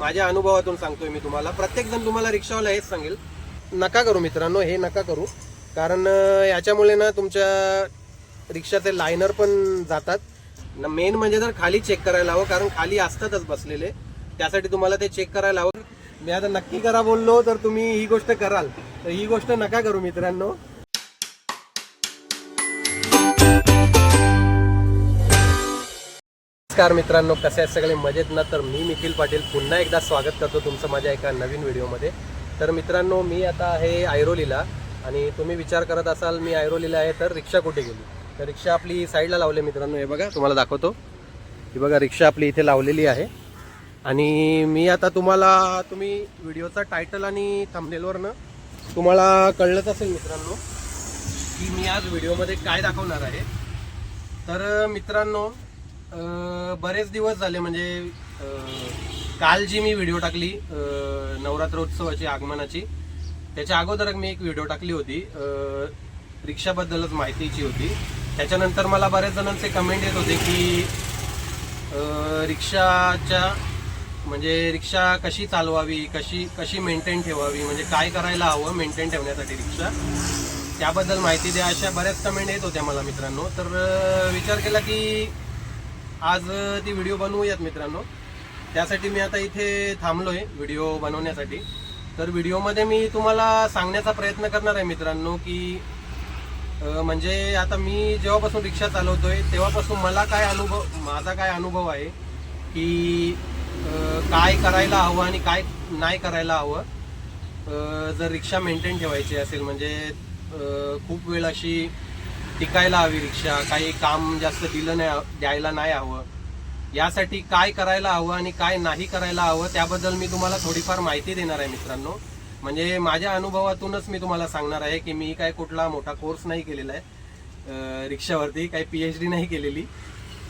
माझ्या अनुभवातून सांगतोय मी तुम्हाला. प्रत्येक जण तुम्हाला रिक्षावाला हेच सांगेल नका करू मित्रांनो हे नका करू. कारण याच्यामुळे ना तुमच्या रिक्षाचे लायनर पण जातात. मेन म्हणजे तर खाली चेक करायला हवं कारण खाली असतातच बसलेले. त्यासाठी तुम्हाला ते चेक करायला हवं. मी आता नक्की करा बोललो तर तुम्ही ही गोष्ट कराल. तर ही गोष्ट नका करू मित्रांनो. नमस्कार मित्रांनो कसे आहेत सगळे? मजेत ना? तर मी निखिल पाटील. पुन्हा एकदा स्वागत करतो तुमचं माझ्या एका नवीन व्हिडिओमध्ये. तर मित्रांनो मी आता आहे ऐरोलीला आणि तुम्ही विचार करत असाल मी ऐरोलीला आहे तर रिक्षा कुठे गेली? तर रिक्षा आपली साईडला लावली मित्रांनो हे बघा तुम्हाला दाखवतो. हे बघा रिक्षा आपली इथे लावलेली आहे. आणि मी आता तुम्हाला तुम्ही व्हिडिओचा टायटल आणि थंबनेलवरनं तुम्हाला कळलंच असेल मित्रांनो की मी आज व्हिडिओमध्ये काय दाखवणार आहे. तर मित्रांनो बरेच दिवस झाले म्हणजे काल जी मी व्हिडिओ टाकली नवरात्र नवरात्रोत्सवाची आगमनाची त्याच्या अगोदर मी एक व्हिडिओ टाकली होती रिक्षाबद्दलच माहितीची होती. त्याच्यानंतर मला बऱ्याच जणांचे कमेंट येत होते की रिक्षाच्या म्हणजे रिक्षा कशी चालवावी कशी कशी मेंटेन ठेवावी म्हणजे काय करायला हवं मेंटेन ठेवण्यासाठी रिक्षा त्याबद्दल माहिती द्या अशा बऱ्याच कमेंट येत होत्या मला मित्रांनो. तर विचार केला की आज ती व्हिडिओ बनवूयात मित्रांनो. त्यासाठी मी आता इथे थांबलोय व्हिडिओ बनवण्यासाठी. तर व्हिडिओमध्ये मी तुम्हाला सांगण्याचा प्रयत्न करणार आहे मित्रांनो की म्हणजे आता मी जेव्हापासून रिक्षा चालवतोय तेव्हापासून मला काय अनुभव माझा काय अनुभव आहे की काय करायला हवं आणि काय नाही करायला हवं. जर रिक्षा मेंटेन ठेवायची असेल म्हणजे खूप वेळ अशी टिकायला हवी रिक्षा काही काम जास्त दिलं नाही द्यायला नाही हवं. यासाठी काय करायला हवं आणि काय नाही करायला हवं त्याबद्दल मी तुम्हाला थोडीफार माहिती देणार आहे मित्रांनो. म्हणजे माझ्या अनुभवातूनच मी तुम्हाला सांगणार आहे की मी काय कुठला मोठा कोर्स नाही केलेला आहे. रिक्षावरती काही पी एच डी नाही केलेली.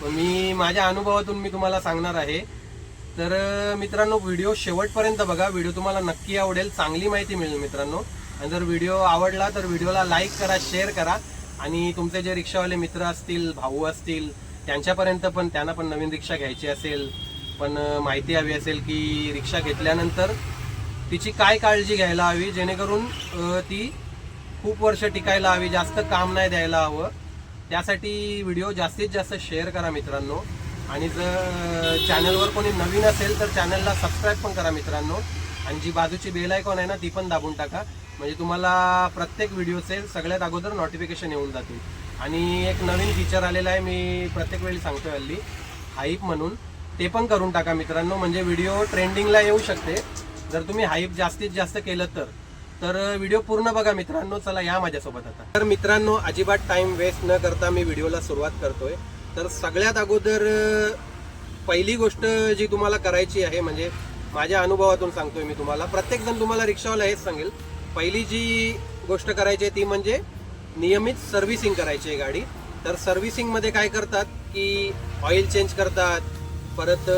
पण मी माझ्या अनुभवातून मी तुम्हाला सांगणार आहे. तर मित्रांनो व्हिडिओ शेवटपर्यंत बघा. व्हिडिओ तुम्हाला नक्की आवडेल चांगली माहिती मिळेल मित्रांनो. आणि जर व्हिडिओ आवडला तर व्हिडिओला लाईक करा शेअर करा. आणि तुमचे जे रिक्षावाले मित्र असतील भाऊ असतील त्यांच्यापर्यंत पण त्यांना पण नवीन रिक्षा घ्यायची असेल पण माहिती हवी असेल की रिक्षा घेतल्यानंतर तिची काय काळजी घ्यायला हवी? जेणेकरून ती खूप वर्ष टिकायला हवी जास्त काम नाही द्यायला हवं. त्यासाठी व्हिडिओ जास्तीत जास्त शेअर करा मित्रांनो. आणि जर चॅनलवर कोणी नवीन असेल तर चॅनलला सबस्क्राईब पण करा मित्रांनो. आणि जी बाजूची बेल आयकॉन आहे ना ती पण दाबून टाका. म्हणजे तुम्हाला प्रत्येक व्हिडिओचे सगळ्यात अगोदर नोटिफिकेशन येऊन जातील. आणि एक नवीन फीचर आलेला आहे मी प्रत्येक वेळी सांगतोय हल्ली. हाईप म्हणून. ते पण करून टाका मित्रांनो. म्हणजे व्हिडिओ ट्रेंडिंगला येऊ शकते. जर तुम्ही हाईप जास्तीत जास्त केलं तर. तर व्हिडिओ पूर्ण बघा मित्रांनो. चला या माझ्यासोबत आता. तर मित्रांनो अजिबात टाइम वेस्ट न करता मी व्हिडिओला सुरुवात करतोय. तर सगळ्यात अगोदर पहिली गोष्ट जी तुम्हाला करायची आहे म्हणजे माझ्या अनुभवातून सांगतोय मी तुम्हाला. प्रत्येक जण तुम्हाला रिक्षावाला हेच सांगेल. पहिली जी गोष्ट करायची आहे ती म्हणजे नियमित सर्व्हिसिंग करायची आहे गाडी. तर सर्व्हिसिंगमध्ये काय करतात की ऑइल चेंज करतात परत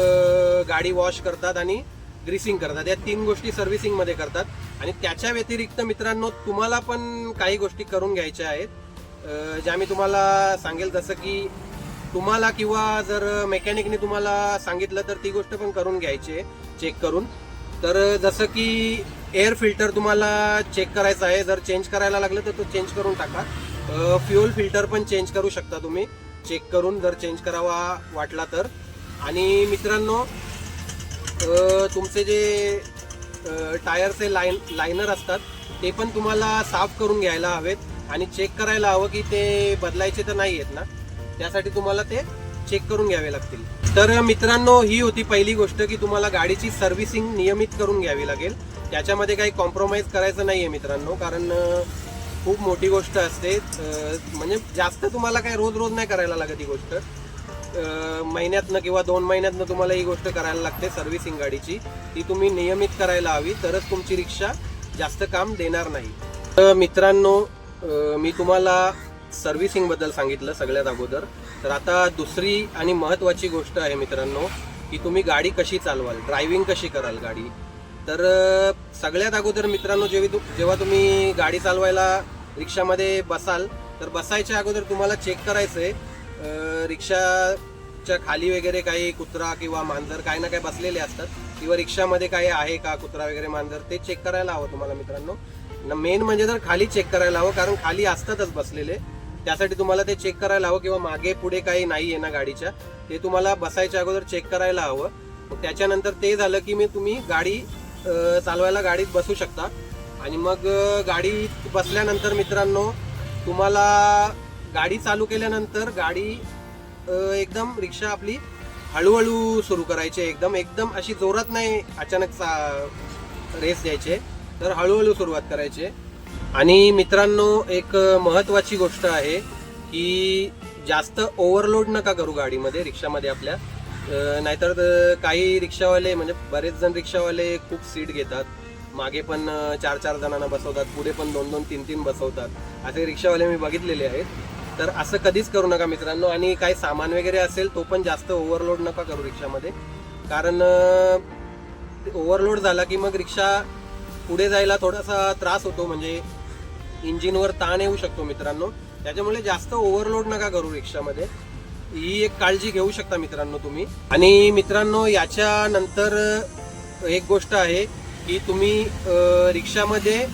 गाडी वॉश करतात आणि ग्रीसिंग करतात. या तीन गोष्टी सर्व्हिसिंगमध्ये करतात. आणि त्याच्या व्यतिरिक्त मित्रांनो तुम्हाला पण काही गोष्टी करून घ्यायच्या आहेत. ज्या मी तुम्हाला सांगेल जसं की तुम्हाला किंवा जर मेकॅनिकने तुम्हाला सांगितलं तर ती गोष्ट पण करून घ्यायची आहे. चेक करून. तर जसं की एअर फिल्टर तुम्हाला चेक करायचं आहे जर चेंज करायला लागलं तर तो चेंज करून टाका. फ्युअल फिल्टर पण चेंज करू शकता तुम्ही. चेक करून जर चेंज करावा वाटला तर. आणि मित्रांनो तुमचे जे टायरचे लाईन लायनर असतात ते पण तुम्हाला साफ करून घ्यायला हवेत. आणि चेक करायला हवं की ते बदलायचे तर नाही आहेत ना. त्यासाठी तुम्हाला ते चेक करून घ्यावे लागतील. तर मित्रांनो ही होती पहिली गोष्ट की तुम्हाला गाडीची सर्व्हिसिंग नियमित करून घ्यावी लागेल. त्याच्यामध्ये काही कॉम्प्रोमाइज करायचं नाही आहे मित्रांनो कारण खूप मोठी गोष्ट असते. म्हणजे जास्त तुम्हाला काही रोज रोज नाही करायला लागत ही गोष्ट. महिन्यातनं किंवा दोन महिन्यातनं तुम्हाला ही गोष्ट करायला लागते सर्व्हिसिंग गाडीची. ती तुम्ही नियमित करायला हवी तरच तुमची रिक्षा जास्त काम देणार नाही. तर मित्रांनो मी तुम्हाला सर्व्हिसिंगबद्दल सांगितलं सगळ्यात अगोदर. तर आता दुसरी आणि महत्त्वाची गोष्ट आहे मित्रांनो की तुम्ही गाडी कशी चालवाल ड्रायव्हिंग कशी कराल गाडी. तर सगळ्यात अगोदर मित्रांनो जेव्हा तु- जेव्हा तुम्ही गाडी चालवायला रिक्षामध्ये बसाल तर बसायच्या अगोदर तुम्हाला चेक करायचं आहे रिक्षाच्या खाली वगैरे काही कुत्रा किंवा मांजर काही ना काही बसलेले असतात किंवा रिक्षामध्ये काही आहे का कुत्रा वगैरे मांजर ते चेक करायला हवं तुम्हाला मित्रांनो. मेन म्हणजे तर खाली चेक करायला हवं कारण खाली असतातच बसलेले त्यासाठी तुम्हाला ते चेक करायला हवं किंवा मागे पुढे काही नाही आहे ना गाडीच्या ते तुम्हाला बसायच्या अगोदर चेक करायला हवं. मग त्याच्यानंतर ते झालं की मी तुम्ही गाडी चालवायला गाडीत बसू शकता. आणि मग गाडीत बसल्यानंतर मित्रांनो तुम्हाला गाडी चालू केल्यानंतर गाडी एकदम रिक्षा आपली हळूहळू सुरू करायची. एकदम एकदम अशी जोरात नाही अचानक रेस द्यायचे तर हळूहळू सुरुवात करायची. आणि मित्रांनो एक महत्वाची गोष्ट आहे की जास्त ओव्हरलोड नका करू गाडीमध्ये रिक्षामध्ये आपल्या. नाहीतर काही रिक्षावाले म्हणजे बरेच जण रिक्षावाले खूप सीट घेतात. मागे पण चार चार जणांना बसवतात पुढे पण दोन दोन तीन तीन बसवतात. असे रिक्षावाले मी बघितलेले आहेत. तर असं कधीच करू नका मित्रांनो. आणि काही सामान वगैरे असेल तो पण जास्त ओव्हरलोड नका करू रिक्षामध्ये. कारण ओव्हरलोड झाला की मग रिक्षा पुढे जायला थोडासा त्रास होतो. म्हणजे इंजिनवर ताण येऊ शकतो मित्रांनो. त्याच्यामुळे जास्त ओव्हरलोड नका करू रिक्षामध्ये. ही एक काळजी घेऊ शकता मित्रांनो तुम्ही. आणि मित्रांनो याच्यानंतर एक गोष्ट आहे की तुम्ही रिक्षामध्ये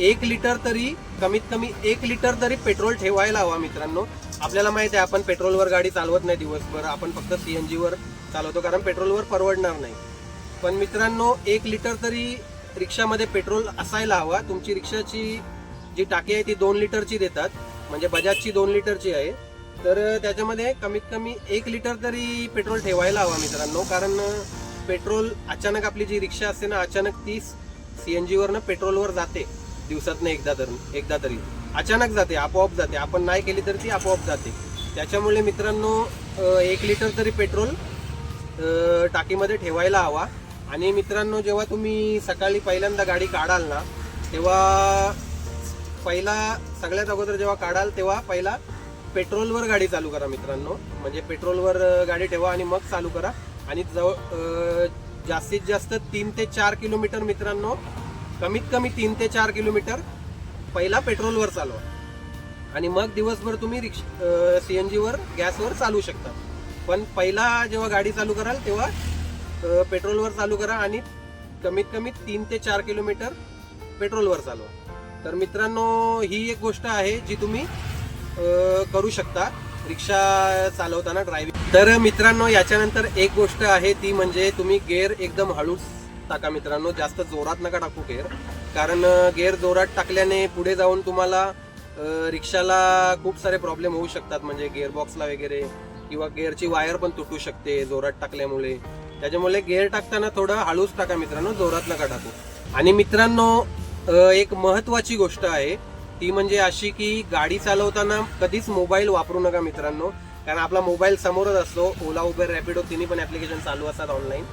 एक लिटर तरी कमीत कमी एक लिटर तरी पेट्रोल ठेवायला हवा मित्रांनो. आपल्याला माहिती आहे आपण पेट्रोलवर गाडी चालवत नाही दिवसभर. आपण फक्त सी एन जीवर चालवतो कारण पेट्रोलवर परवडणार नाही. पण मित्रांनो एक लिटर तरी रिक्षामध्ये पेट्रोल असायला हवा. तुमची रिक्षाची जी टाकी आहे ती दोन लिटरची देतात. म्हणजे बजाजची दोन लिटरची आहे. तर त्याच्यामध्ये कमीत कमी एक लिटर तरी पेट्रोल ठेवायला हवा मित्रांनो. कारण पेट्रोल अचानक आपली जी रिक्षा असते ना अचानक ती एन जीवरनं पेट्रोलवर जाते. दिवसातनं एकदा तर एकदा तरी. अचानक जाते आपोआप जाते. आपण नाही केली तर ती आपोआप जाते. त्याच्यामुळे मित्रांनो एक लिटर तरी पेट्रोल टाकीमध्ये ठेवायला हवा. आणि मित्रांनो जेव्हा तुम्ही सकाळी पहिल्यांदा गाडी काढाल ना तेव्हा पहिला सगळ्यात अगोदर जेव्हा काढाल तेव्हा पहिला पेट्रोलवर गाडी चालू करा मित्रांनो. म्हणजे पेट्रोलवर गाडी ठेवा आणि मग चालू करा. आणि जवळ जास्तीत जास्त तीन ते चार किलोमीटर मित्रांनो कमीत कमी तीन ते चार किलोमीटर पहिला पेट्रोलवर चालवा. आणि मग दिवसभर तुम्ही रिक्ष सी एन जीवर गॅसवर चालू शकता. पण पहिला जेव्हा गाडी चालू कराल तेव्हा पेट्रोलवर चालू करा आणि कमीत कमी तीन ते चार किलोमीटर पेट्रोलवर चालवा. तर मित्रांनो ही एक गोष्ट आहे जी तुम्ही करू शकता रिक्षा चालवताना ड्रायव्हिंग तर मित्रांनो याच्यानंतर एक गोष्ट आहे ती म्हणजे तुम्ही गेअर एकदम हळूच टाका मित्रांनो. जास्त जोरात नका टाकू गेअर कारण गेअर जोरात टाकल्याने पुढे जाऊन तुम्हाला रिक्षाला खूप सारे प्रॉब्लेम होऊ शकतात. म्हणजे गेअरबॉक्सला वगैरे किंवा गेअरची वायर पण तुटू शकते जोरात टाकल्यामुळे. त्याच्यामुळे गेअर टाकताना थोडं हळूच टाका मित्रांनो. जोरात नका टाकू. आणि मित्रांनो एक महत्वाची गोष्ट आहे. ती म्हणजे अशी की गाडी चालवताना कधीच मोबाईल वापरू नका मित्रांनो. कारण आपला मोबाईल समोरच असतो. ओला उबेर रॅपिडो तिन्ही पण ऍप्लिकेशन चालू असतात ऑनलाईन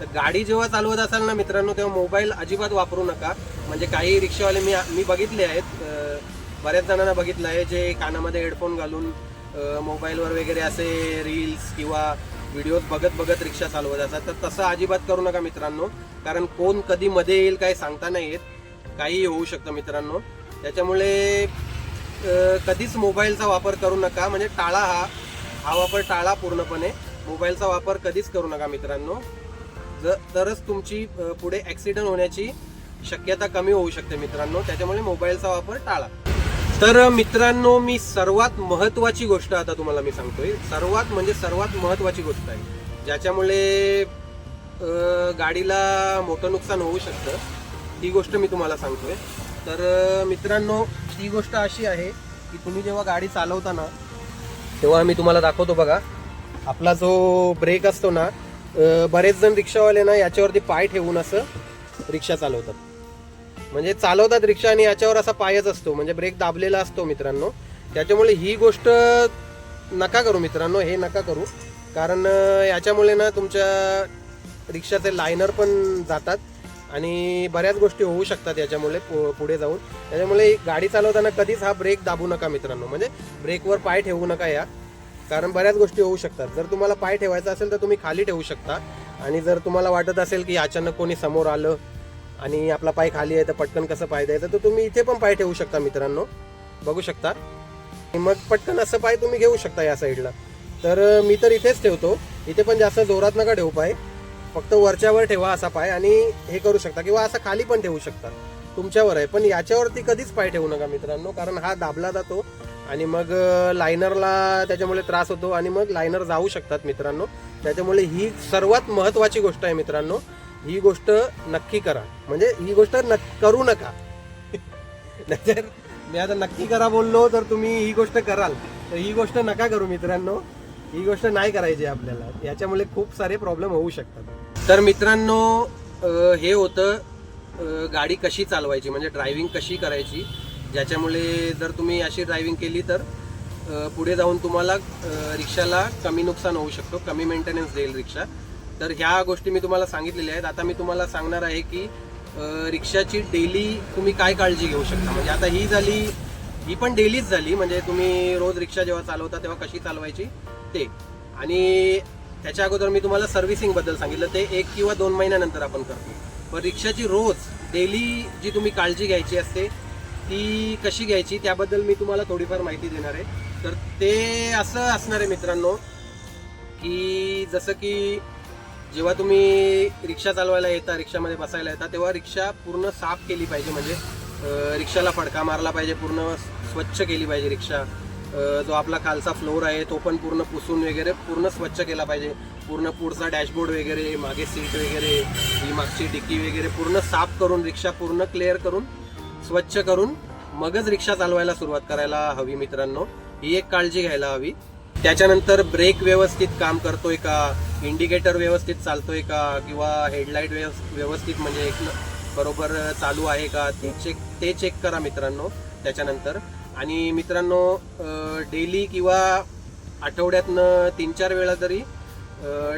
तर गाडी जेव्हा चालवत असाल ना मित्रांनो तेव्हा मोबाईल अजिबात वापरू नका. म्हणजे काही रिक्षावाले मी मी बघितले आहेत. बऱ्याच जणांना बघितलं आहे जे कानामध्ये हेडफोन घालून मोबाईलवर वगैरे असे रील्स किंवा व्हिडिओज बघत बघत रिक्षा चालवत असतात. तर तसं अजिबात करू नका मित्रांनो. कारण कोण कधी मध्ये येईल काय सांगता नाही येत. काहीही होऊ शकतं मित्रांनो. त्याच्यामुळे कधीच मोबाईलचा वापर करू नका. म्हणजे टाळा हा. हा वापर टाळा पूर्णपणे. मोबाईलचा वापर कधीच करू नका मित्रांनो. ज तरच तुमची पुढे ॲक्सिडेंट होण्याची शक्यता कमी होऊ शकते मित्रांनो. त्याच्यामुळे मोबाईलचा वापर टाळा. तर मित्रांनो मी सर्वात महत्वाची गोष्ट आता तुम्हाला मी सांगतोय. सर्वात म्हणजे सर्वात महत्वाची गोष्ट आहे. ज्याच्यामुळे गाडीला मोठं नुकसान होऊ शकतं. ती गोष्ट मी तुम्हाला सांगतोय. तर मित्रांनो ती गोष्ट अशी आहे की तुम्ही जेव्हा गाडी चालवताना तेव्हा मी तुम्हाला दाखवतो बघा. आपला जो ब्रेक असतो ना बरेच जण रिक्षावाले ना याच्यावरती पाय ठेवून असं रिक्षा चालवतात. म्हणजे चालवतात रिक्षा आणि याच्यावर असा पायच असतो. म्हणजे ब्रेक दाबलेला असतो मित्रांनो. त्याच्यामुळे ही गोष्ट नका करू मित्रांनो हे नका करू. कारण याच्यामुळे ना तुमच्या रिक्षाचे लायनर पण जातात. आणि बऱ्याच गोष्टी होऊ शकतात याच्यामुळे पु- पुढे जाऊन. त्याच्यामुळे गाडी चालवताना कधीच हा ब्रेक दाबू नका मित्रांनो. म्हणजे ब्रेकवर पाय ठेवू नका या. कारण बऱ्याच गोष्टी होऊ शकतात. जर तुम्हाला पाय ठेवायचा असेल तर तुम्ही खाली ठेवू शकता. आणि जर तुम्हाला वाटत असेल की अचानक कोणी समोर आलं आणि आपला पाय खाली आहे तर पटकन कसं पाय द्यायचं? तर तुम्ही इथे पण पाय ठेवू शकता मित्रांनो. बघू शकता. मग पटकन असं पाय तुम्ही घेऊ शकता या साईडला. तर मी तर इथेच ठेवतो. इथे पण जास्त जोरात नका ठेवू पाय. फक्त वरच्यावर ठेवा असा पाय आणि हे करू शकता किंवा असा खाली पण ठेवू शकता. तुमच्यावर आहे. पण याच्यावरती कधीच पाय ठेवू नका मित्रांनो कारण हा दाबला जातो आणि मग लायनरला त्याच्यामुळे त्रास होतो आणि मग लायनर जाऊ शकतात मित्रांनो. त्याच्यामुळे ही सर्वात महत्वाची गोष्ट आहे मित्रांनो. ही गोष्ट नक्की करा. म्हणजे ही गोष्ट नक्की करू नका. नाहीतर मी आता नक्की करा बोललो तर तुम्ही ही गोष्ट कराल. तर ही गोष्ट नका करू मित्रांनो. ही गोष्ट नाही करायची आपल्याला. याच्यामुळे खूप सारे प्रॉब्लेम होऊ शकतात. तर मित्रांनो हे होतं गाडी कशी चालवायची म्हणजे ड्रायव्हिंग कशी करायची ज्याच्यामुळे जर तुम्ही अशी ड्रायव्हिंग केली तर पुढे जाऊन तुम्हाला रिक्षाला कमी नुकसान होऊ शकतो कमी मेंटेनन्स देईल रिक्षा. तर ह्या गोष्टी मी तुम्हाला सांगितलेल्या आहेत. आता मी तुम्हाला सांगणार आहे की रिक्षाची डेली तुम्ही काय काळजी घेऊ शकता? म्हणजे आता ही झाली ही पण डेलीच झाली. म्हणजे तुम्ही रोज रिक्षा जेव्हा चालवता तेव्हा कशी चालवायची? ते आणि त्याच्या अगोदर मी तुम्हाला सर्व्हिसिंगबद्दल सांगितलं. ते एक किंवा दोन महिन्यानंतर आपण करतो. पण रिक्षाची रोज डेली जी तुम्ही काळजी घ्यायची असते ती कशी घ्यायची त्याबद्दल मी तुम्हाला थोडीफार माहिती देणार आहे. तर ते असं असणार आहे मित्रांनो की जसं की जेव्हा तुम्ही रिक्षा चालवायला येता रिक्षामध्ये बसायला येता तेव्हा रिक्षा पूर्ण साफ केली पाहिजे. म्हणजे रिक्षाला फडका मारला पाहिजे पूर्ण स्वच्छ केली पाहिजे रिक्षा. जो आपला खालचा फ्लोर आहे तो पण पूर्ण पुसून वगैरे पूर्ण स्वच्छ केला पाहिजे. पूर्ण पुढचा डॅशबोर्ड वगैरे मागे सीट वगैरे ही मागची डिक्की वगैरे पूर्ण साफ करून रिक्षा पूर्ण क्लिअर करून स्वच्छ करून मगच रिक्षा चालवायला सुरुवात करायला हवी मित्रांनो. ही एक काळजी घ्यायला हवी. त्याच्यानंतर ब्रेक व्यवस्थित काम करतोय का? इंडिकेटर व्यवस्थित चालतोय का? किंवा हेडलाईट व्यवस्थित म्हणजे एक बरोबर चालू आहे का? ते चेक ते चेक करा मित्रांनो. त्याच्यानंतर आणि मित्रांनो डेली किंवा आठवड्यातनं तीन चार वेळा तरी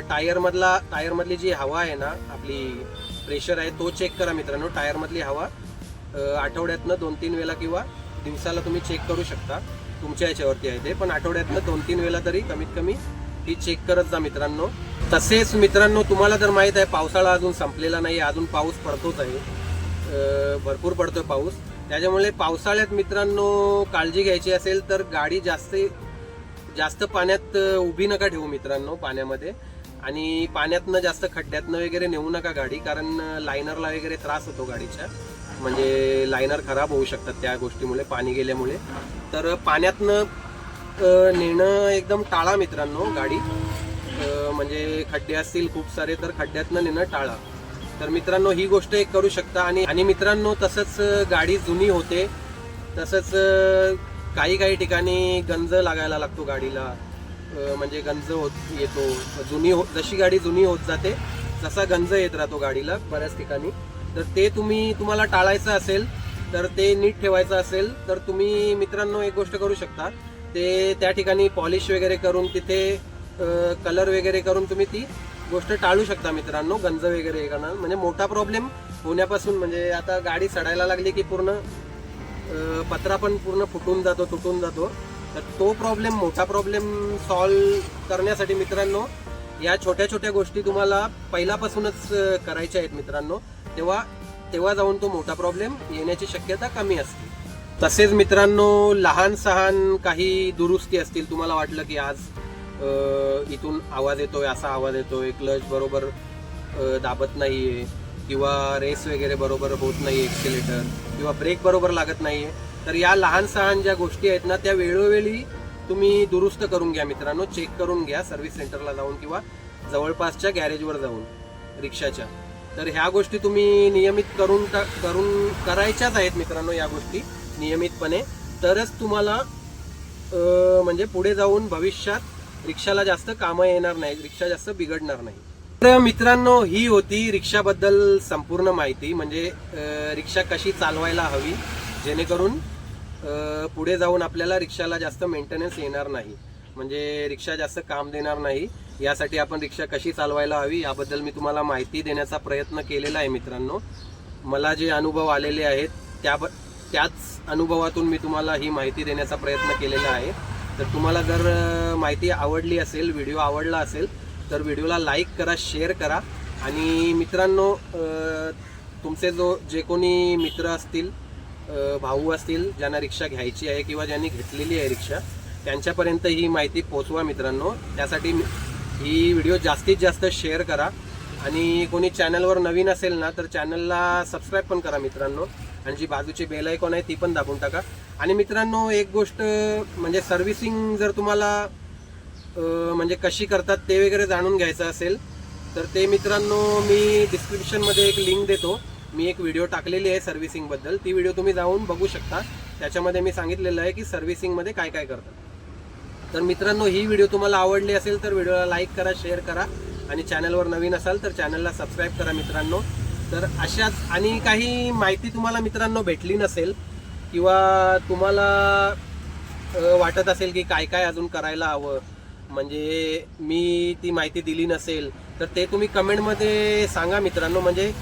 टायरमधला टायरमधली जी हवा आहे ना आपली प्रेशर आहे तो चेक करा मित्रांनो टायरमधली हवा आठवड्यातनं दोन तीन वेळा किंवा दिवसाला तुम्ही चेक करू शकता. तुमच्या याच्यावरती आहे ते पण आठवड्यातनं दोन तीन वेळा तरी कमीत कमी ती चेक करत जा मित्रांनो. तसेच मित्रांनो तुम्हाला जर माहीत आहे पावसाळा अजून संपलेला नाही अजून पाऊस पडतोच आहे. भरपूर पडतोय पाऊस. त्याच्यामुळे पावसाळ्यात मित्रांनो काळजी घ्यायची असेल तर गाडी जास्त जास्त पाण्यात उभी नका ठेवू मित्रांनो पाण्यामध्ये. आणि पाण्यातनं जास्त खड्ड्यातनं वगैरे नेऊ नका गाडी कारण लायनरला वगैरे त्रास होतो गाडीच्या म्हणजे लायनर खराब होऊ शकतात त्या गोष्टीमुळे पाणी गेल्यामुळे. तर पाण्यातनं नेणं एकदम टाळा मित्रांनो गाडी. म्हणजे खड्डे असतील खूप सारे तर खड्ड्यातनं नेणं टाळा. तर मित्रांनो ही गोष्ट एक करू शकता. आणि आणि मित्रांनो तसंच गाडी जुनी होते. तसंच काही काही ठिकाणी गंज लागायला लागतो गाडीला. म्हणजे गंज होत येतो. जुनी हो जशी गाडी जुनी होत जाते तसा गंज येत राहतो गाडीला बऱ्याच ठिकाणी. तर ते तुम्ही तुम्हाला टाळायचं असेल तर ते नीट ठेवायचं असेल तर तुम्ही मित्रांनो एक गोष्ट करू शकता. ते त्या ठिकाणी पॉलिश वगैरे करून तिथे कलर वगैरे करून तुम्ही ती गोष्ट टाळू शकता मित्रांनो गंज वगैरे हे करणार. म्हणजे मोठा प्रॉब्लेम होण्यापासून म्हणजे आता गाडी सडायला लागली की पूर्ण पत्रा पण पूर्ण फुटून जातो तुटून जातो. तर तो प्रॉब्लेम मोठा प्रॉब्लेम सॉल्व करण्यासाठी मित्रांनो या छोट्या छोट्या गोष्टी तुम्हाला पहिल्यापासूनच करायच्या आहेत मित्रांनो. तेव्हा तेव्हा जाऊन तो मोठा प्रॉब्लेम येण्याची शक्यता कमी असते. तसेच मित्रांनो लहान सहान काही दुरुस्ती असतील तुम्हाला वाटलं की आज इथून आवाज येतोय असा आवाज येतोय. क्लच बरोबर दाबत दाबत नाहीये. किंवा रेस वगैरे बरोबर होत नाही एक्सिलेटर किंवा ब्रेक बरोबर लागत नाहीये. तर या लहान सहान ज्या गोष्टी आहेत ना त्या वेळोवेळी तुम्ही दुरुस्त करून घ्या मित्रांनो. चेक करून घ्या सर्व्हिस सेंटरला जाऊन किंवा जवळपासच्या गॅरेजवर जाऊन रिक्षाच्या. तर ह्या गोष्टी तुम्ही नियमित करून करून करायच्याच आहेत मित्रांनो या गोष्टी नियमितपणे. तरच तुम्हाला म्हणजे पुढे जाऊन भविष्यात रिक्षाला जास्त कामं येणार नाही रिक्षा जास्त बिघडणार नाही. तर मित्रांनो ही होती रिक्षाबद्दल संपूर्ण माहिती. म्हणजे रिक्षा कशी चालवायला हवी जेणेकरून पुढे जाऊन आपल्याला रिक्षाला जास्त मेंटेनन्स येणार नाही. म्हणजे रिक्षा जास्त काम देणार नाही. यासाठी आपण रिक्षा कशी चालवायला हवी याबद्दल मी तुम्हाला माहिती देण्याचा प्रयत्न केलेला आहे मित्रांनो. मला जे अनुभव आलेले आहेत त्या त्याच अनुभवातून मी तुम्हाला ही माहिती देण्याचा प्रयत्न केलेला आहे. तर तुम्हाला जर माहिती आवडली असेल व्हिडिओ आवडला असेल तर व्हिडिओला लाईक करा शेअर करा. आणि मित्रांनो तुमचे जो जे कोणी मित्र असतील भाऊ असतील ज्यांना रिक्षा घ्यायची आहे किंवा ज्यांनी घेतलेली आहे रिक्षा त्यांच्यापर्यंत ही माहिती पोचवा मित्रांनो. त्यासाठी ही व्हिडिओ जास्तीत जास्त शेअर करा. आणि कोणी चॅनलवर नवीन असेल ना तर चॅनलला सबस्क्राईब पण करा मित्रांनो. आणि जी बाजूची बेल आयकॉन आहे ती पण दाबून टाका. आणि मित्रांनो एक गोष्ट म्हणजे सर्व्हिसिंग जर तुम्हाला म्हणजे कशी करतात ते वगैरे जाणून घ्यायचं असेल तर ते मित्रांनो मी डिस्क्रिप्शनमध्ये एक लिंक देतो. मी एक व्हिडिओ टाकलेली आहे सर्व्हिसिंगबद्दल ती व्हिडिओ तुम्ही जाऊन बघू शकता. त्याच्यामध्ये मी सांगितलेलं आहे की सर्व्हिसिंगमध्ये काय काय करतात. तर मित्रांनो ही व्हिडिओ तुम्हाला आवडली असेल तर व्हिडिओला लाईक करा शेअर करा. आणि चॅनलवर नवीन असाल तर चॅनलला सबस्क्राईब करा मित्रांनो. तर अशाच आणि काही माहिती तुम्हाला मित्रांनो भेटली नसेल किंवा तुम्हाला वाटत असेल की काय काय अजून करायला हवं म्हणजे मी ती माहिती दिली नसेल तर ते तुम्ही कमेंटमध्ये सांगा मित्रांनो. म्हणजे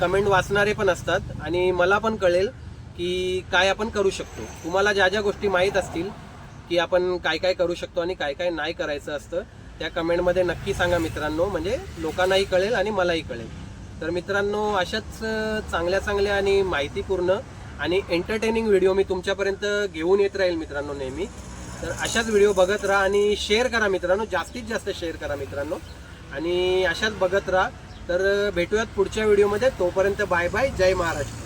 कमेंट वाचणारे पण असतात आणि मला पण कळेल की काय आपण करू शकतो. तुम्हाला ज्या ज्या गोष्टी माहीत असतील की आपण काय काय करू शकतो आणि काय काय नाही करायचं असतं त्या कमेंटमध्ये नक्की सांगा मित्रांनो. म्हणजे लोकांनाही कळेल आणि मलाही कळेल. तर मित्रांनो अशाच चांगल्या चांगल्या आणि माहितीपूर्ण आणि एंटरटेनिंग व्हिडिओ मी तुमच्यापर्यंत घेऊन येत राहील मित्रांनो नेहमी. तर अशाच व्हिडिओ बघत राहा आणि शेअर करा मित्रांनो. जास्तीत जास्त शेअर करा मित्रांनो. आणि अशाच बघत राहा. तर भेटूयात पुढच्या व्हिडिओमध्ये तोपर्यंत बाय बाय जय महाराष्ट्र.